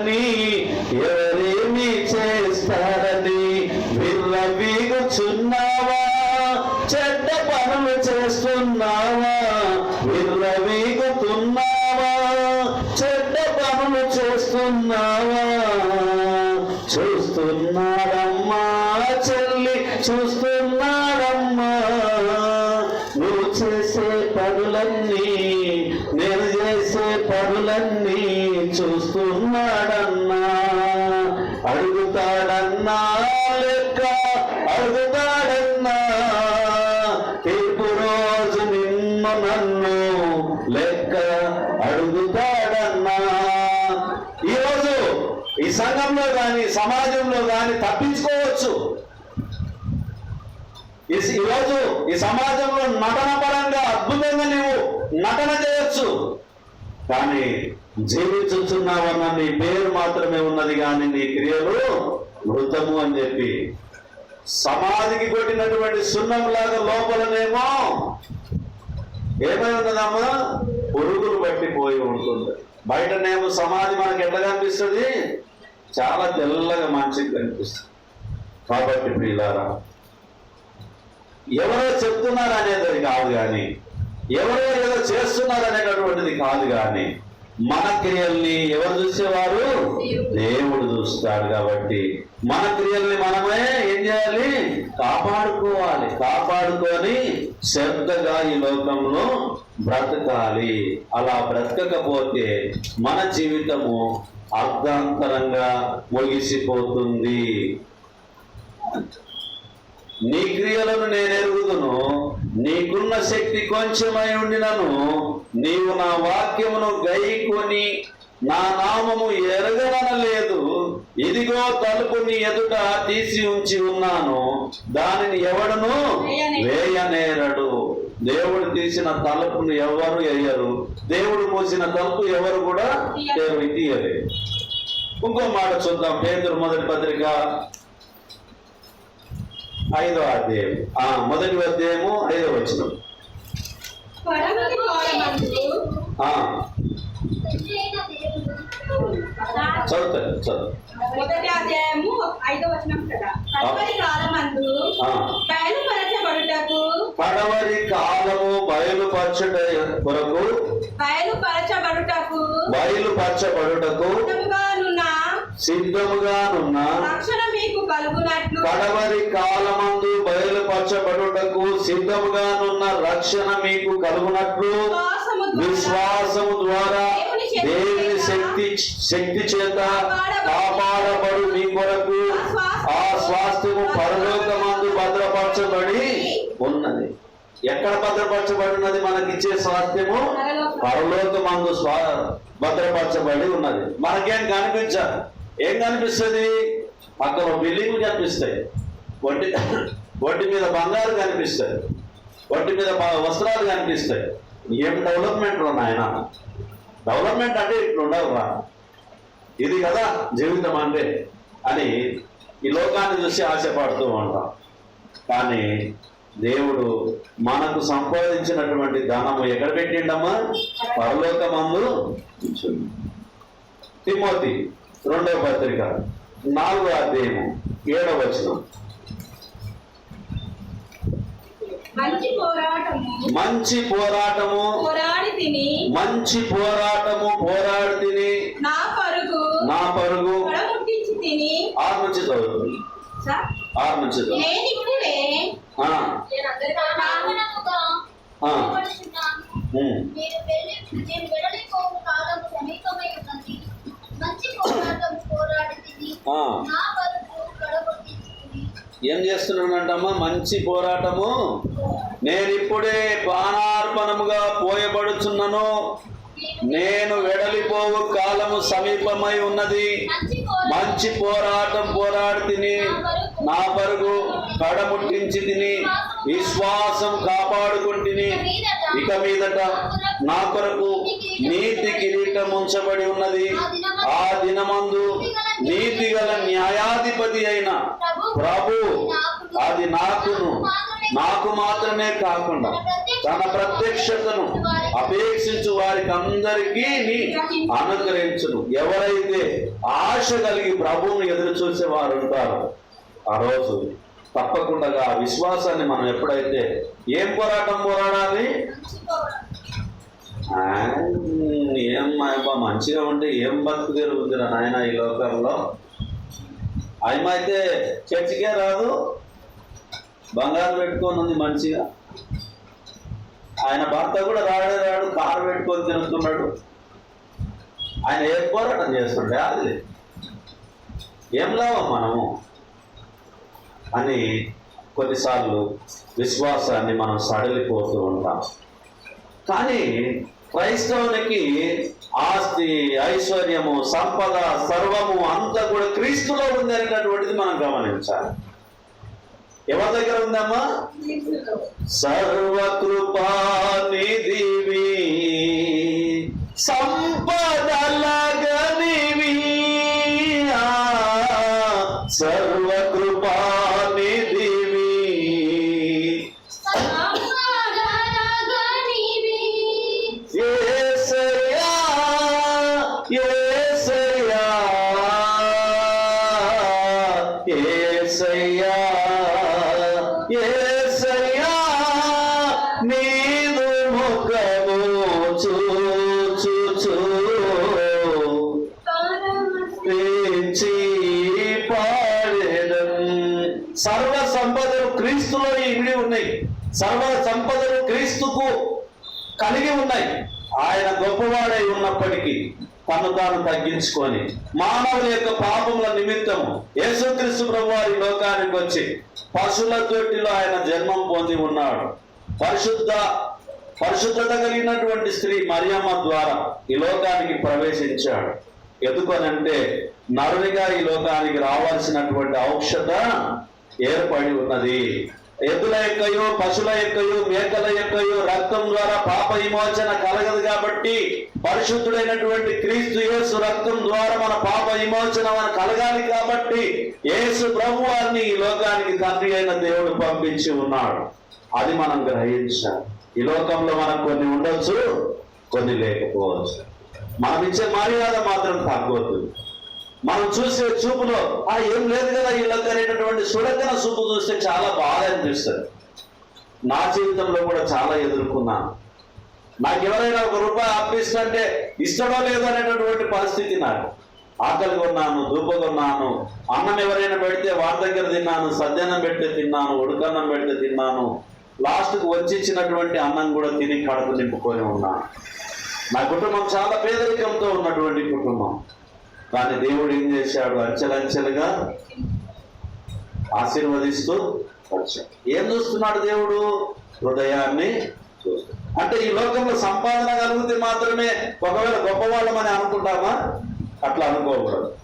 చేస్తారని ఎవరేమి చేస్తారని విర్రవీగుచున్నావా చెడ్డ పనులు చేస్తున్నావా? విర్రవీగుతున్నావా చెడ్డ పనులు చేస్తున్నావా? చూస్తున్నారమ్మా చెల్లి చూస్తున్నా సంఘంలో కానీ సమాజంలో కానీ తప్పించుకోవచ్చు. ఈ- ఈరోజు ఈ సమాజంలో నటన పరంగా అద్భుతంగా నీవు నటన చేయొచ్చు. కానీ జీవించుతున్నావన్న నీ పేరు మాత్రమే ఉన్నది కానీ నీ క్రియలు మృతము అని చెప్పి సమాధికి కొట్టినటువంటి సున్నం లాగా లోపలనేమో ఏమై ఉన్నదమ్మా? పురుగులు పట్టిపోయి ఉంటుంది. బయటనేమో సమాధి మనకి ఎట్లా కనిపిస్తుంది? చాలా తెల్లగా మంచిగా కనిపిస్తుంది కాబట్టి ప్రియులారా ఎవరో చెప్తున్నారు అనేది అది కాదు కానీ ఎవరో ఏదో చేస్తున్నారు అనేటటువంటిది కాదు కానీ మన క్రియల్ని ఎవరు చూసేవారు? దేవుడు చూస్తాడు కాబట్టి మన క్రియల్ని మనమే ఏం చేయాలి? కాపాడుకోవాలి. కాపాడుకొని శ్రద్ధగా ఈ లోకంలో బ్రతకాలి. అలా బ్రతకకపోతే మన జీవితము అర్ధాంతరంగా ముగిసిపోతుంది. నీ క్రియలను నేను ఎరుగుదును. నీకున్న శక్తి కొంచెమై ఉండినను. నీవు నా వాక్యమును గైకొని నా నామము ఎరగనలేదు ఇదిగో తలుపు నీ ఎదుట తీసి ఉంచి ఉన్నాను. దానిని ఎవడును వేయనేరడు. దేవుడు తీసిన తలుపును ఎవరు వేయరు దేవుడు మూసిన తలుపు ఎవరు కూడా తెరు తీయలేదు. ఇంకో మాట చూద్దాం. పేదరు మొదటి పత్రిక ఐదో అధ్యాయం. ఆ మొదటి అధ్యాయము ఐదో వచ్చిన చదువుతాను చదువు. మొదటి అధ్యాయము ఐదో వచనం కదా. కాలమందు ఆ. బయలుపరచబడుటకు పడవరి కాలము బయలుపరచుట కొరకు బయలుపరచబడుటకు బయలుపరచబడుటకు సిద్ధముగానున్న సిద్ధముగానున్న. రక్షణ మీకు కలుగునట్లు. కడవరి కాలమందు బయలుపరచబడుటకు సిద్ధముగానున్న రక్షణ మీకు కలుగునట్లు. విశ్వాసము ద్వారా. దేవుని శక్తి శక్తి చేత కాపాడబడు. మీ కొరకు. ఆ స్వాస్థ్యము పరలోకమందు భద్రపరచబడి ఉన్నది. ఎక్కడ భద్రపరచబడి ఉన్నది మనకిచ్చే స్వాస్థ్యము పరలోకమందు స్వా భద్రపరచబడి ఉన్నది. మనకేం కనిపించదు. ఏం కనిపిస్తుంది? పక్కన బిల్డింగ్ కనిపిస్తాయి. ఒంటి ఒంటి మీద బంగారు కనిపిస్తాయి. ఒంటి మీద వస్త్రాలు కనిపిస్తాయి. ఏం డెవలప్మెంట్ రా నాయన డెవలప్మెంట్ అంటే ఇట్లా ఉండవు రా. ఇది కదా జీవితం అంటే అని ఈ లోకాన్ని చూసి ఆశపడుతూ ఉంటాం. కానీ దేవుడు మనకు సంపాదించినటువంటి ధనము ఎక్కడ పెట్టిండమ్మా? పరలోకమందు. తిమోతి రెండవ పత్రిక నాలుగో అధ్యాయము ఏడవ వచనం. మంచి పోరాటము మంచి పోరాటము పోరాడి తిని మంచి పోరాటము పోరాడి తిని నా పరుగు నా పరుగు ఆరు నుంచి సార్ ఆరు నుంచి చదువు. ఏం చేస్తున్నానంటమ్మా? మంచి పోరాటము. నేను ఇప్పుడే బాణార్పణముగా పోయబడుచున్నాను. నేను వెడలిపోవు కాలము సమీపమై ఉన్నది. మంచి పోరాటం. మంచి పోరాటం పోరాడి తిని నా పరుగు కడముట్టించి విశ్వాసం కాపాడుకుంటుని. ఇక మీదట నా కొరకు నీతి కిరీటం ఉంచబడి ఉన్నది. ఆ దినమందు నీతి గల న్యాయాధిపతి అయిన ప్రభు అది నాకును నాకు మాత్రమే కాకుండా తన ప్రత్యక్షతను అపేక్షించు వారికి అందరికీ అనుగ్రహించును. ఎవరైతే ఆశ కలిగి ప్రభువును ఎదురు చూసే వారు ఉంటారు ఆ రోజు తప్పకుండా ఆ విశ్వాసాన్ని మనం ఎప్పుడైతే ఏం పోరాటం పోరాడాలి? ఏం మంచిగా ఉంటే ఏం బతుకు జరుగుతుందిరా నాయన ఈ లోకంలో? ఆయమ అయితే చర్చికే రాదు బంగారు పెట్టుకొని ఉంది మంచిగా. ఆయన భర్త కూడా రాడే రాడు కారు పెట్టుకొని తిరుగుతున్నాడు. ఆయన ఏ పోరాటం చేస్తుండే అది ఏం లాభం మనము? అని కొన్నిసార్లు విశ్వాసాన్ని మనం సడలిపోతూ ఉంటాం. కానీ క్రైస్తవునికి ఆస్తి ఐశ్వర్యము సంపద సర్వము అంతా కూడా క్రీస్తులో ఉంది అనేటటువంటిది మనం గమనించాలి. ఎవరి దగ్గర ఉందమ్మా? సర్వకృపా నిధివి సంపదలగనివి సర్వకృపా సర్వ సంపదలు క్రీస్తుకు కలిగి ఉన్నాయి. ఆయన గొప్పవాడై ఉన్నప్పటికీ తను తాను తగ్గించుకొని మానవుల యొక్క పాపముల నిమిత్తము యేసుక్రీస్తు ప్రభు వారి లోకానికి వచ్చి పశువుల తొట్టిలో ఆయన జన్మం పొంది ఉన్నాడు. పరిశుద్ధ పరిశుద్ధత కలిగినటువంటి స్త్రీ మరియమ్మ ద్వారా ఈ లోకానికి ప్రవేశించాడు. ఎందుకనంటే నరునిగా ఈ లోకానికి రావాల్సినటువంటి ఔషధ ఏర్పడి ఉన్నది. ఎద్దుల యొక్కయో పశువుల యొక్కయో మేకల యొక్కయో రక్తం ద్వారా పాప విమోచన కలగదు కాబట్టి పరిశుద్ధుడైనటువంటి క్రీస్తు యేసు రక్తం ద్వారా మన పాప విమోచన మన కలగాలి కాబట్టి యేసు ప్రభు వారిని ఈ లోకానికి తండ్రి అయిన దేవుడు పంపించి ఉన్నాడు. అది మనం గ్రహించాలి. ఈ లోకంలో మనకు కొన్ని ఉండొచ్చు కొన్ని లేకపోవచ్చు. మనం ఇచ్చే మర్యాద మాత్రం తగ్గవద్దు మనం చూసే చూపులో ఆ ఏం లేదు కదా వీళ్ళకి అనేటటువంటి సుడకన చూపు చూస్తే చాలా బాధ అనిపిస్తుంది. నా జీవితంలో కూడా చాలా ఎదుర్కొన్నాను. నాకు ఎవరైనా ఒక రూపాయి అప్పిస్తుంటే ఇష్టడో లేదో అనేటటువంటి పరిస్థితి నాకు. ఆకలి కొన్నాను ధూప కొన్నాను అన్నం ఎవరైనా పెడితే వారి దగ్గర తిన్నాను సద్యాన్నం పెడితే తిన్నాను ఉడకన్నం పెడితే తిన్నాను లాస్ట్కు వచ్చి ఇచ్చినటువంటి అన్నం కూడా తిని కడుపు నింపుకొని ఉన్నాను. నా కుటుంబం చాలా పేదరికంతో ఉన్నటువంటి కుటుంబం. కానీ దేవుడు ఏం చేశాడు? అంచెలంచెలుగా ఆశీర్వదిస్తూ వచ్చాడు. ఏం చూస్తున్నాడు దేవుడు? హృదయాన్ని చూస్తున్నాడు అంటే ఈ లోకంలో సంపాదన కలిగితే మాత్రమే ఒకవేళ గొప్పవాళ్ళమని అనుకుంటామా? అట్లా అనుకోకూడదు.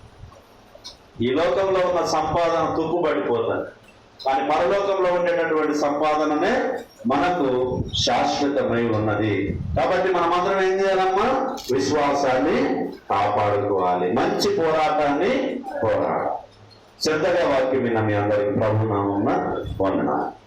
ఈ లోకంలో ఉన్న సంపాదన తుప్పుబడిపోతుంది కానీ పరలోకంలో ఉండేటటువంటి సంపాదననే మనకు శాశ్వతమై ఉన్నది. కాబట్టి మనం అందరం ఏం చేయాలమ్మా? విశ్వాసాన్ని కాపాడుకోవాలి. మంచి పోరాటాన్ని పోరాడాలి. శ్రద్ధగా వాక్యం విన్న మీ అందరికి ప్రభునామం నామమున వందనాలు.